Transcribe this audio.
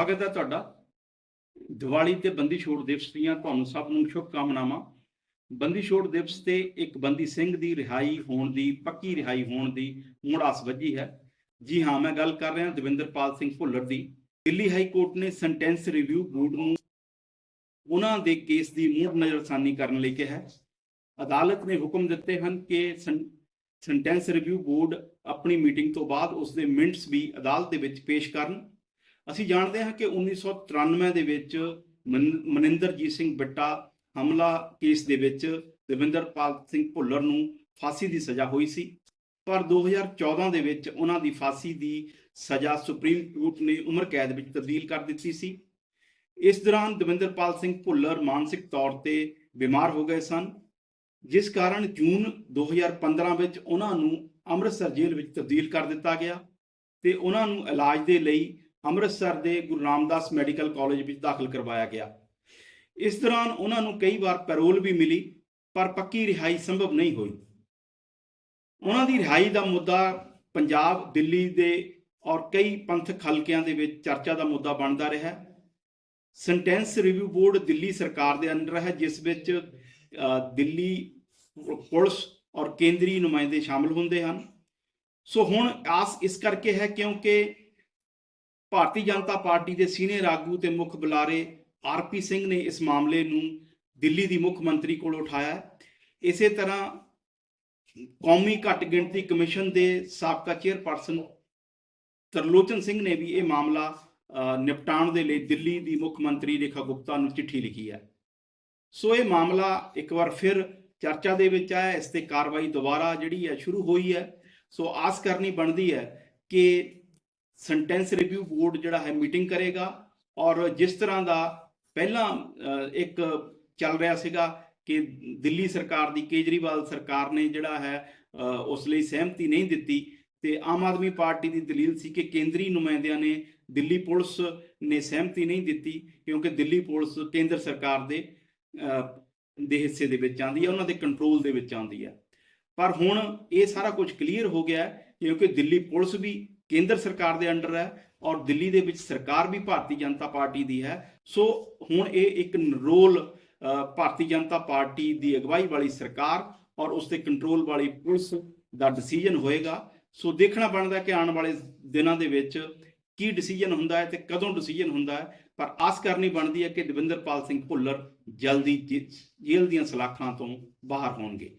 ਸਵਾਗਤ ਹੈ ਤੁਹਾਡਾ। ਦੀਵਾਲੀ ਤੇ ਬੰਦੀ ਛੋੜ ਦਿਵਸ ਦੀਆਂ ਤੁਹਾਨੂੰ ਸਭ ਨੂੰ ਸ਼ੁਭਕਾਮਨਾਵਾਂ। ਬੰਦੀ ਛੋੜ ਦਿਵਸ ਤੇ ਇੱਕ ਬੰਦੀ ਸਿੰਘ ਦੀ ਰਿਹਾਈ ਹੋਣ ਦੀ, ਪੱਕੀ ਰਿਹਾਈ ਹੋਣ ਦੀ ਮੁੜ ਆਸ ਵੱਜੀ ਹੈ। ਜੀ ਹਾਂ, ਮੈਂ ਗੱਲ ਕਰ ਰਿਹਾ ਦਵਿੰਦਰਪਾਲ ਸਿੰਘ ਭੁੱਲਰ ਦੀ। ਦਿੱਲੀ ਹਾਈ ਕੋਰਟ ਨੇ ਸੈਂਟੈਂਸ ਰਿਵਿਊ ਬੋਰਡ ਨੂੰ ਉਹਨਾਂ ਦੇ ਕੇਸ ਦੀ ਮੁੜ ਨਜ਼ਰਸਾਨੀ ਕਰਨ ਲਈ ਕਿਹਾ ਹੈ। ਅਦਾਲਤ ਨੇ ਹੁਕਮ ਦਿੱਤੇ ਹਨ ਕਿ ਸੈਂਟੈਂਸ ਰਿਵਿਊ ਬੋਰਡ ਆਪਣੀ ਮੀਟਿੰਗ ਤੋਂ ਬਾਅਦ ਉਸ ਦੇ ਮਿੰਟਸ ਵੀ ਅਦਾਲਤ ਦੇ ਵਿੱਚ ਪੇਸ਼ ਕਰਨ। ਅਸੀਂ ਜਾਣਦੇ ਹਾਂ ਕਿ 1993 ਦੇ ਵਿੱਚ ਮਨ- ਮਨਿੰਦਰਜੀਤ ਸਿੰਘ ਬਿੱਟਾ ਹਮਲਾ ਕੇਸ ਦੇ ਵਿੱਚ ਦਵਿੰਦਰਪਾਲ ਸਿੰਘ ਭੁੱਲਰ ਨੂੰ ਫਾਂਸੀ ਦੀ ਸਜ਼ਾ ਹੋਈ ਸੀ। ਪਰ 2014 ਦੇ ਵਿੱਚ ਉਹਨਾਂ ਦੀ ਫਾਂਸੀ ਦੀ ਸਜ਼ਾ ਸੁਪਰੀਮ ਕੋਰਟ ਨੇ ਉਮਰ ਕੈਦ ਵਿੱਚ ਤਬਦੀਲ ਕਰ ਦਿੱਤੀ ਸੀ। ਇਸ ਦੌਰਾਨ ਦਵਿੰਦਰਪਾਲ ਸਿੰਘ ਭੁੱਲਰ ਮਾਨਸਿਕ ਤੌਰ ਤੇ ਬਿਮਾਰ ਹੋ ਗਏ ਸਨ, ਜਿਸ ਕਾਰਨ ਜੂਨ 2015 ਵਿੱਚ ਉਹਨਾਂ ਨੂੰ ਅੰਮ੍ਰਿਤਸਰ ਜੇਲ੍ਹ ਵਿੱਚ ਤਬਦੀਲ ਕਰ ਦਿੱਤਾ ਗਿਆ ਤੇ ਉਹਨਾਂ ਨੂੰ ਇਲਾਜ ਦੇ ਲਈ ਅੰਮ੍ਰਿਤਸਰ ਦੇ ਗੁਰੂ ਰਾਮਦਾਸ ਮੈਡੀਕਲ ਕਾਲਜ ਵਿੱਚ ਦਾਖਲ ਕਰਵਾਇਆ ਗਿਆ। ਇਸ ਦੌਰਾਨ ਉਹਨਾਂ ਨੂੰ ਕਈ ਵਾਰ ਪੈਰੋਲ ਵੀ ਮਿਲੀ, ਪਰ ਪੱਕੀ ਰਿਹਾਈ ਸੰਭਵ ਨਹੀਂ ਹੋਈ। ਉਹਨਾਂ ਦੀ ਰਿਹਾਈ ਦਾ ਮੁੱਦਾ ਪੰਜਾਬ, ਦਿੱਲੀ ਦੇ ਔਰ ਕਈ ਪੰਥਕ ਹਲਕਿਆਂ ਦੇ ਵਿੱਚ ਚਰਚਾ ਦਾ ਮੁੱਦਾ ਬਣਦਾ ਰਿਹਾ। ਸੈਂਟੈਂਸ ਰਿਵਿਊ ਬੋਰਡ ਦਿੱਲੀ ਸਰਕਾਰ ਦੇ ਅੰਡਰ ਹੈ, ਜਿਸ ਵਿੱਚ ਦਿੱਲੀ ਪੁਲਿਸ ਔਰ ਕੇਂਦਰੀ ਨੁਮਾਇੰਦੇ ਸ਼ਾਮਲ ਹੁੰਦੇ ਹਨ। ਸੋ ਹੁਣ ਆਸ ਇਸ ਕਰਕੇ ਹੈ ਕਿਉਂਕਿ ਭਾਰਤੀ ਜਨਤਾ ਪਾਰਟੀ ਦੇ ਸੀਨੀਅਰ ਆਗੂ ਤੇ ਮੁੱਖ ਬੁਲਾਰੇ ਆਰਪੀ ਸਿੰਘ ਨੇ ਇਸ ਮਾਮਲੇ ਨੂੰ ਦਿੱਲੀ ਦੀ ਮੁੱਖ ਮੰਤਰੀ ਕੋਲ ਉਠਾਇਆ ਇਸੇ ਤਰ੍ਹਾਂ ਕੌਮੀ ਘੱਟ ਗਿਣਤੀ ਕਮਿਸ਼ਨ ਦੇ ਸਾਬਕਾ ਚੇਅਰਪਰਸਨ ਤਰਲੋਚਨ ਸਿੰਘ ਨੇ ਵੀ ਇਹ ਮਾਮਲਾ ਅ, ਨਿਪਟਾਉਣ ਦੇ ਲਈ ਦਿੱਲੀ ਦੀ ਮੁੱਖ ਮੰਤਰੀ ਰੇਖਾ ਗੁਪਤਾ ਨੂੰ ਚਿੱਠੀ ਲਿਖੀ ਹੈ। ਸੋ ਇਹ ਮਾਮਲਾ ਇੱਕ ਵਾਰ ਫਿਰ ਚਰਚਾ ਦੇ ਵਿੱਚ ਆਇਆ ਇਸ ਤੇ ਕਾਰਵਾਈ ਦੁਬਾਰਾ ਜਿਹੜੀ ਹੈ ਸ਼ੁਰੂ ਹੋਈ ਹੈ। ਸੋ ਆਸ ਕਰਨੀ ਬਣਦੀ ਹੈ ਕਿ ਸੈਂਟੈਂਸ ਰਿਵਿਊ ਬੋਰਡ ਜਿਹੜਾ ਹੈ ਮੀਟਿੰਗ ਕਰੇਗਾ ਔਰ ਜਿਸ ਤਰ੍ਹਾਂ ਦਾ ਪਹਿਲਾਂ ਇੱਕ ਚੱਲ ਰਿਹਾ ਸੀਗਾ ਕਿ ਦਿੱਲੀ ਸਰਕਾਰ ਦੀ ਕੇਜਰੀਵਾਲ ਸਰਕਾਰ ਨੇ ਜਿਹੜਾ ਹੈ ਉਸ ਲਈ ਸਹਿਮਤੀ ਨਹੀਂ ਦਿੱਤੀ ਤੇ ਆਮ ਆਦਮੀ ਪਾਰਟੀ ਦੀ ਦਲੀਲ ਸੀ ਕਿ ਕੇਂਦਰੀ ਨੁਮਾਇੰਦਿਆਂ ਨੇ ਦਿੱਲੀ ਪੁਲਿਸ ਨੇ ਸਹਿਮਤੀ ਨਹੀਂ ਦਿੱਤੀ ਕਿਉਂਕਿ ਦਿੱਲੀ ਪੁਲਿਸ ਕੇਂਦਰ ਸਰਕਾਰ ਦੇ ਦੇ ਹਿੱਸੇ ਦੇ ਵਿੱਚ ਆਉਂਦੀ ਹੈ, ਉਹਨਾਂ ਦੇ ਕੰਟਰੋਲ ਦੇ ਵਿੱਚ ਆਉਂਦੀ ਹੈ। ਪਰ ਹੁਣ ਇਹ ਸਾਰਾ ਕੁਝ ਕਲੀਅਰ ਹੋ ਗਿਆ ਹੈ ਕਿਉਂਕਿ ਦਿੱਲੀ ਪੁਲਿਸ ਵੀ ਕੇਂਦਰ ਸਰਕਾਰ ਦੇ ਅੰਡਰ ਹੈ ਔਰ ਦਿੱਲੀ ਦੇ ਵਿੱਚ ਸਰਕਾਰ ਵੀ ਭਾਰਤੀ ਜਨਤਾ ਪਾਰਟੀ ਦੀ ਹੈ। ਸੋ ਹੁਣ ਇਹ ਇੱਕ ਰੋਲ ਭਾਰਤੀ ਜਨਤਾ ਪਾਰਟੀ ਦੀ ਅਗਵਾਈ ਵਾਲੀ ਸਰਕਾਰ ਔਰ ਉਸ ਦੇ ਕੰਟਰੋਲ ਵਾਲੀ ਪੁਲਿਸ ਦਾ ਡਿਸੀਜਨ ਹੋਏਗਾ। ਸੋ ਦੇਖਣਾ ਬਣਦਾ ਕਿ ਆਉਣ ਵਾਲੇ ਦਿਨਾਂ ਦੇ ਵਿੱਚ ਕੀ ਡਿਸੀਜਨ ਹੁੰਦਾ ਹੈ ਤੇ ਕਦੋਂ ਡਿਸੀਜਨ ਹੁੰਦਾ ਹੈ। ਪਰ ਆਸ ਕਰਨੀ ਬਣਦੀ ਹੈ ਕਿ ਦਵਿੰਦਰਪਾਲ ਸਿੰਘ ਭੁੱਲਰ ਜਲਦੀ ਜੇ- ਜੇਲ੍ਹ ਦੀਆਂ ਸਲਾਖਾਂ ਤੋਂ ਬਾਹਰ ਹੋਣਗੇ।